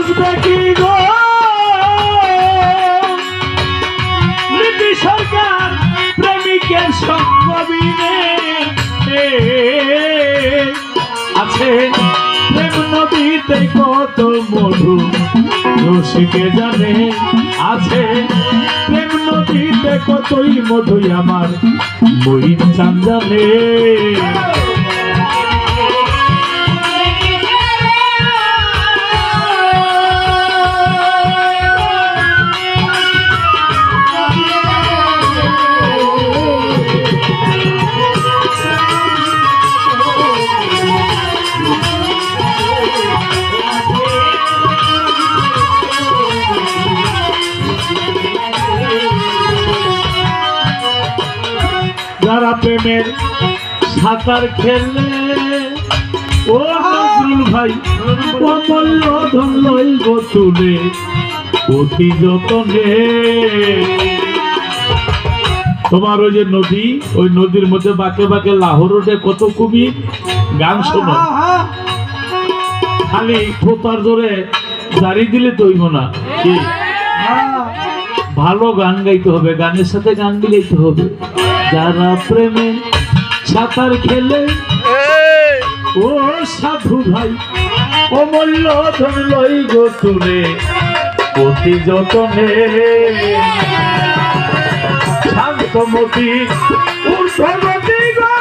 বুঝবে কি গো? সরকার প্রেমিকের সঙ্গ বিনে এ, আছে প্রেম নদীতে কত মধু রসিকে জানে আছে প্রেম নদীতে কতই মধুই আমার মহিন জানে যারা প্রেমের সাঁতার খেলে ও নজরুল ভাই, অমূল্য ধন লইব তুলে অতি যতনে। তোমার ওই যে নদী, ওই নদীর মধ্যে বাঁকে বাঁকে লাহোর রোডে কত কবি গান শোনো। খালি ফোতার জোরে জারি দিলে তো হইব না। ভালো গান গাইতে হবে, গানের সাথে গান মিলাইতে হবে। যারা প্রেমে সাঁতার খেলে ও সাধু ভাই অমূল্য ধন লই গো তুলে অতি যতনে। শান্তমতি উর্ধমতি গো।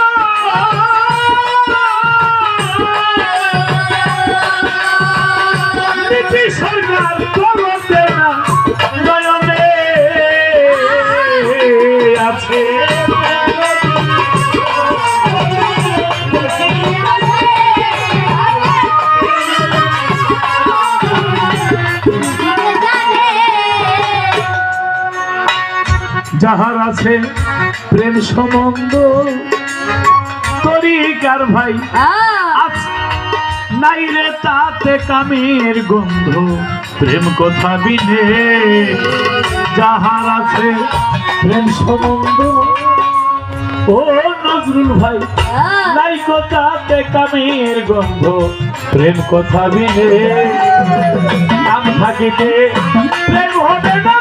যাহার আছে প্রেম সম্বন্ধ তরিকার ভাই। নাই রে তাতে কামের গন্ধ প্রেম কথা বিনে। যাহার আছে প্রেম সম্বন্ধ ও নজরুল ভাই নাই কথাতে কামের গন্ধ প্রেম কথা বিনে। নাম থাকিতে প্রেম হবে না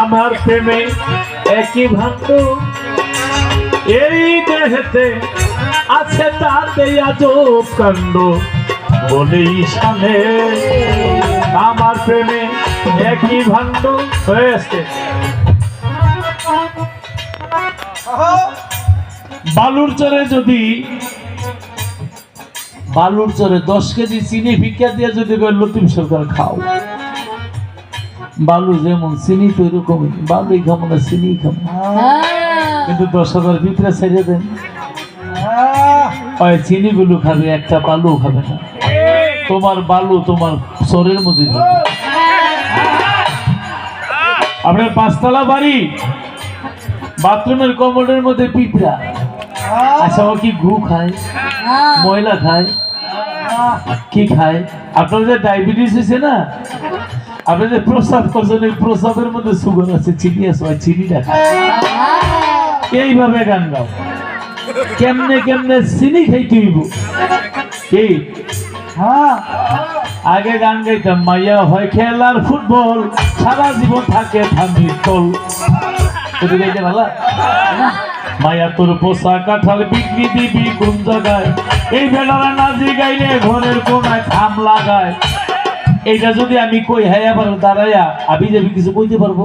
আমার প্রেমে একই ভাণ্ড এই দেহেতে আছে তাতে আজব কাণ্ড। বলে ঈশানে আমার প্রেমে একই ভাণ্ড হয়ে আসছে। বালুর চরে যদি বালুর চরে দশ কেজি চিনি ভিক্ষা দিয়ে যদি লতিফ সরকার খাও বালু যেমন চিনি তো এরকমই বালুই খাব না চিনি খাব কিন্তু দশ হাজার ভিতরে ছেড়ে দেন। ওই চিনি গুলো খাবে একটা বালু খাবে না। তোমার বালু তোমার শরীরের মধ্যে। আপনার পাঁচতলা বাড়ি বাথরুমের কমোডের মধ্যে পিঁপড়া। আচ্ছা ও কি ঘু খায়? ময়লা খায়? কি খায়? আপনার যে ডায়াবেটিস হয়েছে না আপনি যে প্রস্রাব করছেন এই প্রস্রাবের মধ্যে সুগার আছে চিনি আছে ওই চিনিটা খায়। এইভাবে গান গাও। কেমনে কেমনে চিনি খাইতে হইব? কি হ্যাঁ আগে গান গাইতাম, মাইয়া হয় খেলার ফুটবল। সারা জীবন থাকে মায়া তোর পোষা কাঁঠাল বিক্রি দিবি কোন জায়গায়? এই বেলারা নাচি গাইলে ঘরের কোনায় থাম লাগায়। এইটা যদি আমি কই হ্যাঁ আবার দাঁড়াইয়া আমি যাবি কিছু বলতে পারব?